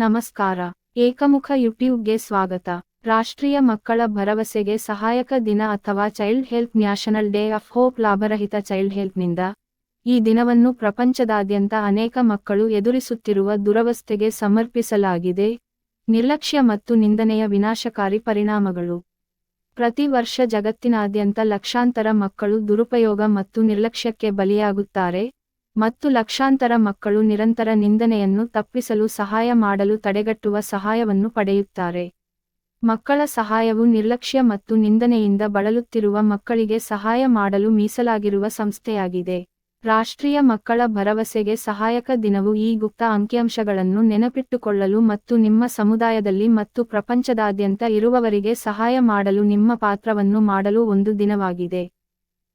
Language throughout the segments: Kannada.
ನಮಸ್ಕಾರ. ಏಕಮುಖ ಯೂಟ್ಯೂಬ್ಗೆ ಸ್ವಾಗತ. ರಾಷ್ಟ್ರೀಯ ಮಕ್ಕಳ ಭರವಸೆಗೆ ಸಹಾಯಕ ದಿನ ಅಥವಾ child help national day of hope ಲಾಭರಹಿತ ಚೈಲ್ಡ್ ಹೆಲ್ಪ್ನಿಂದ ಈ ದಿನವನ್ನು ಪ್ರಪಂಚದಾದ್ಯಂತ ಅನೇಕ ಮಕ್ಕಳು ಎದುರಿಸುತ್ತಿರುವ ದುರವಸ್ಥೆಗೆ ಸಮರ್ಪಿಸಲಾಗಿದೆ. ನಿರ್ಲಕ್ಷ್ಯ ಮತ್ತು ನಿಂದನೆಯ ವಿನಾಶಕಾರಿ ಪರಿಣಾಮಗಳು. ಪ್ರತಿ ವರ್ಷ ಜಗತ್ತಿನಾದ್ಯಂತ ಲಕ್ಷಾಂತರ ಮಕ್ಕಳು ದುರುಪಯೋಗ ಮತ್ತು ನಿರ್ಲಕ್ಷ್ಯಕ್ಕೆ ಬಲಿಯಾಗುತ್ತಾರೆ. ಮತ್ತು ಲಕ್ಷಾಂತರ ಮಕ್ಕಳು ನಿರಂತರ ನಿಂದನೆಯನ್ನು ತಪ್ಪಿಸಲು ಸಹಾಯ ಮಾಡಲು ತಡೆಗಟ್ಟುವ ಸಹಾಯವನ್ನು ಪಡೆಯುತ್ತಾರೆ. ಮಕ್ಕಳ ಸಹಾಯವು ನಿರ್ಲಕ್ಷ್ಯ ಮತ್ತು ನಿಂದನೆಯಿಂದ ಬಳಲುತ್ತಿರುವ ಮಕ್ಕಳಿಗೆ ಸಹಾಯ ಮಾಡಲು ಮೀಸಲಾಗಿರುವ ಸಂಸ್ಥೆಯಾಗಿದೆ. ರಾಷ್ಟ್ರೀಯ ಮಕ್ಕಳ ಭರವಸೆಗೆ ಸಹಾಯಕ ದಿನವು ಈ ಗುಪ್ತ ಅಂಕಿಅಂಶಗಳನ್ನು ನೆನಪಿಟ್ಟುಕೊಳ್ಳಲು ಮತ್ತು ನಿಮ್ಮ ಸಮುದಾಯದಲ್ಲಿ ಮತ್ತು ಪ್ರಪಂಚದಾದ್ಯಂತ ಇರುವವರಿಗೆ ಸಹಾಯ ಮಾಡಲು ನಿಮ್ಮ ಪಾತ್ರವನ್ನು ಮಾಡಲು ಒಂದು ದಿನವಾಗಿದೆ.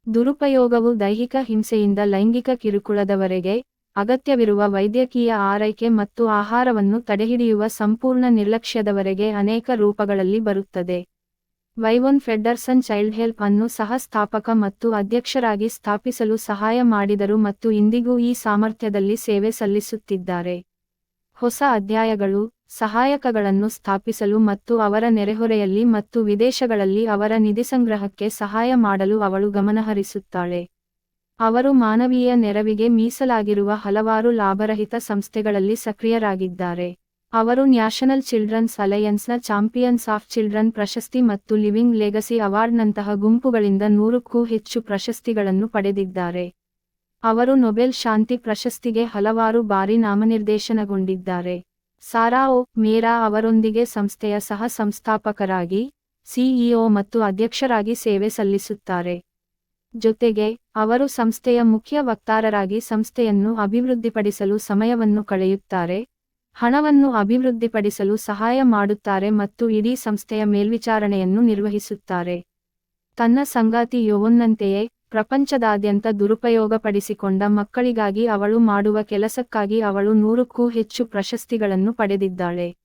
ದುರುಪಯೋಗವು ದೈಹಿಕ ಹಿಂಸೆಯಿಂದ ಲೈಂಗಿಕ ಕಿರುಕುಳದವರೆಗೆ ಅಗತ್ಯವಿರುವ ವೈದ್ಯಕೀಯ ಆರೈಕೆ ಮತ್ತು ಆಹಾರವನ್ನು ತಡೆಹಿಡಿಯುವ ಸಂಪೂರ್ಣ ನಿರ್ಲಕ್ಷ್ಯದವರೆಗೆ ಅನೇಕ ರೂಪಗಳಲ್ಲಿ ಬರುತ್ತದೆ. ವೈವೊನ್ ಫೆಡ್ಡರ್ಸನ್ ಚೈಲ್ಡ್ ಹೆಲ್ಪ್ ಅನ್ನು ಸಹ ಸ್ಥಾಪಕ ಮತ್ತು ಅಧ್ಯಕ್ಷರಾಗಿ ಸ್ಥಾಪಿಸಲು ಸಹಾಯ ಮಾಡಿದರು ಮತ್ತು ಇಂದಿಗೂ ಈ ಸಾಮರ್ಥ್ಯದಲ್ಲಿ ಸೇವೆ ಸಲ್ಲಿಸುತ್ತಿದ್ದಾರೆ. ಹೊಸ ಅಧ್ಯಾಯಗಳು ಸಹಾಯಕಗಳನ್ನು ಸ್ಥಾಪಿಸಲು ಮತ್ತು ಅವರ ನೆರೆಹೊರೆಯಲ್ಲಿ ಮತ್ತು ವಿದೇಶಗಳಲ್ಲಿ ಅವರ ನಿಧಿಸಂಗ್ರಹಕ್ಕೆ ಸಹಾಯ ಮಾಡಲು ಅವಳು ಗಮನಹರಿಸುತ್ತಾಳೆ. ಅವರು ಮಾನವೀಯ ನೆರವಿಗೆ ಮೀಸಲಾಗಿರುವ ಹಲವಾರು ಲಾಭರಹಿತ ಸಂಸ್ಥೆಗಳಲ್ಲಿ ಸಕ್ರಿಯರಾಗಿದ್ದಾರೆ. ಅವರು ನ್ಯಾಷನಲ್ ಚಿಲ್ಡ್ರನ್ಸ್ ಅಲಯನ್ಸ್ನ ಚಾಂಪಿಯನ್ಸ್ ಆಫ್ ಚಿಲ್ಡ್ರನ್ ಪ್ರಶಸ್ತಿ ಮತ್ತು ಲಿವಿಂಗ್ ಲೆಗಸಿ ಅವಾರ್ಡ್ನಂತಹ ಗುಂಪುಗಳಿಂದ ನೂರಕ್ಕೂ ಹೆಚ್ಚು ಪ್ರಶಸ್ತಿಗಳನ್ನು ಪಡೆದಿದ್ದಾರೆ. ಅವರು ನೊಬೆಲ್ ಶಾಂತಿ ಪ್ರಶಸ್ತಿಗೆ ಹಲವಾರು ಬಾರಿ ನಾಮನಿರ್ದೇಶನಗೊಂಡಿದ್ದಾರೆ. ಸಾರಾ ಓ ಮೇರಾ ಅವರೊಂದಿಗೆ ಸಂಸ್ಥೆಯ ಸಹ ಸಂಸ್ಥಾಪಕರಾಗಿ, ಸಿಇಒ ಮತ್ತು ಅಧ್ಯಕ್ಷರಾಗಿ ಸೇವೆ ಸಲ್ಲಿಸುತ್ತಾರೆ. ಜೊತೆಗೆ, ಅವರು ಸಂಸ್ಥೆಯ ಮುಖ್ಯ ವಕ್ತಾರರಾಗಿ ಸಂಸ್ಥೆಯನ್ನು ಅಭಿವೃದ್ಧಿಪಡಿಸಲು ಸಮಯವನ್ನು ಕಳೆಯುತ್ತಾರೆ, ಹಣವನ್ನು ಅಭಿವೃದ್ಧಿಪಡಿಸಲು ಸಹಾಯ ಮಾಡುತ್ತಾರೆ ಮತ್ತು ಇಡೀ ಸಂಸ್ಥೆಯ ಮೇಲ್ವಿಚಾರಣೆಯನ್ನು ನಿರ್ವಹಿಸುತ್ತಾರೆ. ತನ್ನ ಸಂಗಾತಿ ಯೋವನ್ನಂತೆಯೇ ಪ್ರಪಂಚದಾದ್ಯಂತ ದುರುಪಯೋಗಪಡಿಸಿಕೊಂಡ ಮಕ್ಕಳಿಗಾಗಿ ಅವಳು ಮಾಡುವ ಕೆಲಸಕ್ಕಾಗಿ ಅವಳು ನೂರಕ್ಕೂ ಹೆಚ್ಚು ಪ್ರಶಸ್ತಿಗಳನ್ನು ಪಡೆದಿದ್ದಾಳೆ.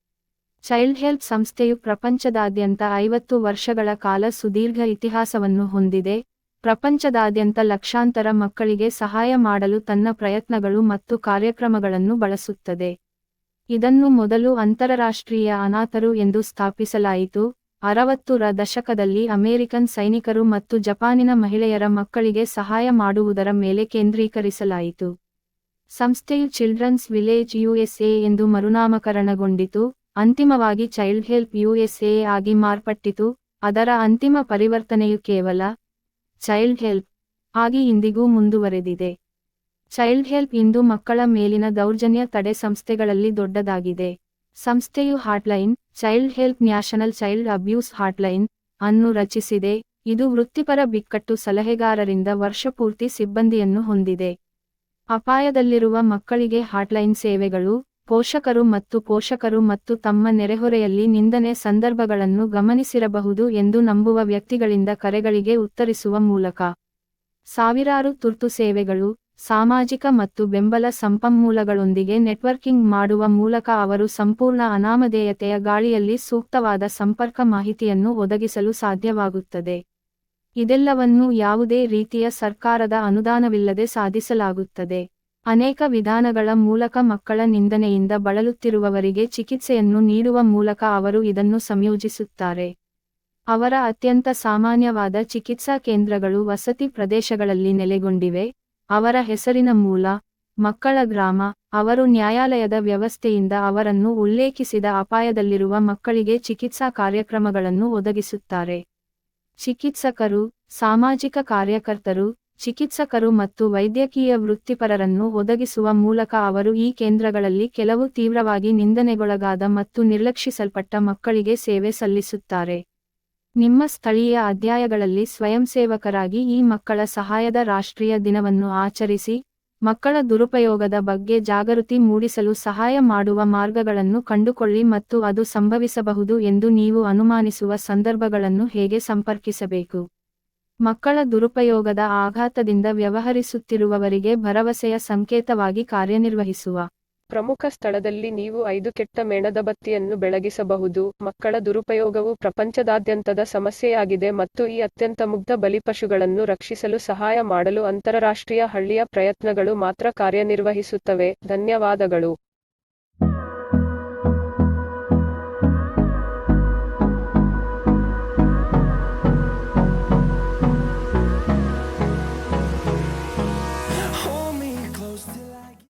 ಚೈಲ್ಡ್ ಹೆಲ್ಪ್ ಸಂಸ್ಥೆಯು ಪ್ರಪಂಚದಾದ್ಯಂತ ಐವತ್ತು ವರ್ಷಗಳ ಕಾಲ ಸುದೀರ್ಘ ಇತಿಹಾಸವನ್ನು ಹೊಂದಿದೆ. ಪ್ರಪಂಚದಾದ್ಯಂತ ಲಕ್ಷಾಂತರ ಮಕ್ಕಳಿಗೆ ಸಹಾಯ ಮಾಡಲು ತನ್ನ ಪ್ರಯತ್ನಗಳು ಮತ್ತು ಕಾರ್ಯಕ್ರಮಗಳನ್ನು ಬಳಸುತ್ತದೆ. ಇದನ್ನು ಮೊದಲು ಅಂತರರಾಷ್ಟ್ರೀಯ ಅನಾಥರು ಎಂದು ಸ್ಥಾಪಿಸಲಾಯಿತು. ಅರವತ್ತು ರ ದಶಕದಲ್ಲಿ ಅಮೆರಿಕನ್ ಸೈನಿಕರು ಮತ್ತು ಜಪಾನಿನ ಮಹಿಳೆಯರ ಮಕ್ಕಳಿಗೆ ಸಹಾಯ ಮಾಡುವುದರ ಮೇಲೆ ಕೇಂದ್ರೀಕರಿಸಲಾಯಿತು. ಸಂಸ್ಥೆಯು ಚಿಲ್ಡ್ರನ್ಸ್ ವಿಲೇಜ್ ಯುಎಸ್ಎ ಎಂದು ಮರುನಾಮಕರಣಗೊಂಡಿತು, ಅಂತಿಮವಾಗಿ ಚೈಲ್ಡ್ ಹೆಲ್ಪ್ ಯುಎಸ್ಎ ಆಗಿ ಮಾರ್ಪಟ್ಟಿತು, ಅದರ ಅಂತಿಮ ಪರಿವರ್ತನೆಯು ಕೇವಲ ಚೈಲ್ಡ್ ಹೆಲ್ಪ್ ಆಗಿ ಇಂದಿಗೂ ಮುಂದುವರೆದಿದೆ. ಚೈಲ್ಡ್ ಹೆಲ್ಪ್ ಇಂದು ಮಕ್ಕಳ ಮೇಲಿನ ದೌರ್ಜನ್ಯ ತಡೆ ಸಂಸ್ಥೆಗಳಲ್ಲಿ ದೊಡ್ಡದಾಗಿದೆ. ಸಂಸ್ಥೆಯು hotline, child help national child abuse hotline ಅನ್ನು ರಚಿಸಿದೆ. ಇದು ವೃತ್ತಿಪರ ಬಿಕ್ಕಟ್ಟು ಸಲಹೆಗಾರರಿಂದ ವರ್ಷಪೂರ್ತಿ ಸಿಬ್ಬಂದಿಯನ್ನು ಹೊಂದಿದೆ. ಅಪಾಯದಲ್ಲಿರುವ ಮಕ್ಕಳಿಗೆ ಹಾಟ್ಲೈನ್ ಸೇವೆಗಳು, ಪೋಷಕರು ಮತ್ತು ಪೋಷಕರು ಮತ್ತು ತಮ್ಮ ನೆರೆಹೊರೆಯಲ್ಲಿ ನಿಂದನೆ ಸಂದರ್ಭಗಳನ್ನು ಗಮನಿಸಿರಬಹುದು ಎಂದು ನಂಬುವ ವ್ಯಕ್ತಿಗಳಿಂದ ಕರೆಗಳಿಗೆ ಉತ್ತರಿಸುವ ಮೂಲಕ. ಸಾವಿರಾರು ತುರ್ತು ಸೇವೆಗಳು ಸಾಮಾಜಿಕ ಮತ್ತು ಬೆಂಬಲ ಸಂಪನ್ಮೂಲಗಳೊಂದಿಗೆ ನೆಟ್ವರ್ಕಿಂಗ್ ಮಾಡುವ ಮೂಲಕ ಅವರು ಸಂಪೂರ್ಣ ಅನಾಮಧೇಯತೆಯ ಗಾಳಿಯಲ್ಲಿ ಸೂಕ್ತವಾದ ಸಂಪರ್ಕ ಮಾಹಿತಿಯನ್ನು ಒದಗಿಸಲು ಸಾಧ್ಯವಾಗುತ್ತದೆ. ಇದೆಲ್ಲವನ್ನೂ ಯಾವುದೇ ರೀತಿಯ ಸರ್ಕಾರದ ಅನುದಾನವಿಲ್ಲದೆ ಸಾಧಿಸಲಾಗುತ್ತದೆ. ಅನೇಕ ವಿಧಾನಗಳ ಮೂಲಕ ಮಕ್ಕಳ ನಿಂದನೆಯಿಂದ ಬಳಲುತ್ತಿರುವವರಿಗೆ ಚಿಕಿತ್ಸೆಯನ್ನು ನೀಡುವ ಮೂಲಕ ಅವರು ಇದನ್ನು ಸಂಯೋಜಿಸುತ್ತಾರೆ. ಅವರ ಅತ್ಯಂತ ಸಾಮಾನ್ಯವಾದ ಚಿಕಿತ್ಸಾ ಕೇಂದ್ರಗಳು ವಸತಿ ಪ್ರದೇಶಗಳಲ್ಲಿ ನೆಲೆಗೊಂಡಿವೆ. ಅವರ ಹೆಸರಿನ ಮೂಲ, ಮಕ್ಕಳ ಗ್ರಾಮ, ಅವರು ನ್ಯಾಯಾಲಯದ ವ್ಯವಸ್ಥೆಯಿಂದ ಅವರನ್ನು ಉಲ್ಲೇಖಿಸಿದ ಅಪಾಯದಲ್ಲಿರುವ ಮಕ್ಕಳಿಗೆ ಚಿಕಿತ್ಸಾ ಕಾರ್ಯಕ್ರಮಗಳನ್ನು ಒದಗಿಸುತ್ತಾರೆ. ಚಿಕಿತ್ಸಕರು, ಸಾಮಾಜಿಕ ಕಾರ್ಯಕರ್ತರು, ಚಿಕಿತ್ಸಕರು ಮತ್ತು ವೈದ್ಯಕೀಯ ವೃತ್ತಿಪರರನ್ನು ಒದಗಿಸುವ ಮೂಲಕ ಅವರು ಈ ಕೇಂದ್ರಗಳಲ್ಲಿ ಕೆಲವು ತೀವ್ರವಾಗಿ ನಿಂದನೆಗೊಳಗಾದ ಮತ್ತು ನಿರ್ಲಕ್ಷಿಸಲ್ಪಟ್ಟ ಮಕ್ಕಳಿಗೆ ಸೇವೆ ಸಲ್ಲಿಸುತ್ತಾರೆ. ನಿಮ್ಮ ಸ್ಥಳೀಯ ಅಧ್ಯಾಯಗಳಲ್ಲಿ ಸ್ವಯಂಸೇವಕರಾಗಿ ಈ ಮಕ್ಕಳ ಸಹಾಯದ ರಾಷ್ಟ್ರೀಯ ದಿನವನ್ನು ಆಚರಿಸಿ, ಮಕ್ಕಳ ದುರುಪಯೋಗದ ಬಗ್ಗೆ ಜಾಗೃತಿ ಮೂಡಿಸಲು ಸಹಾಯ ಮಾಡುವ ಮಾರ್ಗಗಳನ್ನು ಕಂಡುಕೊಳ್ಳಿ ಮತ್ತು ಅದು ಸಂಭವಿಸಬಹುದು ಎಂದು ನೀವು ಅನುಮಾನಿಸುವ ಸಂದರ್ಭಗಳನ್ನು ಹೇಗೆ ಸಂಪರ್ಕಿಸಬೇಕು? ಮಕ್ಕಳ ದುರುಪಯೋಗದ ಆಘಾತದಿಂದ ವ್ಯವಹರಿಸುತ್ತಿರುವವರಿಗೆ ಭರವಸೆಯ ಸಂಕೇತವಾಗಿ ಕಾರ್ಯನಿರ್ವಹಿಸುವ ಪ್ರಮುಖ ಸ್ಥಳದಲ್ಲಿ ನೀವು ಐದು ಕೆಟ್ಟ ಮೇಣದಬತ್ತಿಯನ್ನು ಬೆಳಗಿಸಬಹುದು. ಮಕ್ಕಳ ದುರುಪಯೋಗವು ಪ್ರಪಂಚದಾದ್ಯಂತದ ಸಮಸ್ಯೆಯಾಗಿದೆ ಮತ್ತು ಈ ಅತ್ಯಂತ ಮುಗ್ಧ ಬಲಿಪಶುಗಳನ್ನು ರಕ್ಷಿಸಲು ಸಹಾಯ ಮಾಡಲು ಅಂತರರಾಷ್ಟ್ರೀಯ ಹಳ್ಳಿಯ ಪ್ರಯತ್ನಗಳು ಮಾತ್ರ ಕಾರ್ಯನಿರ್ವಹಿಸುತ್ತವೆ. ಧನ್ಯವಾದಗಳು.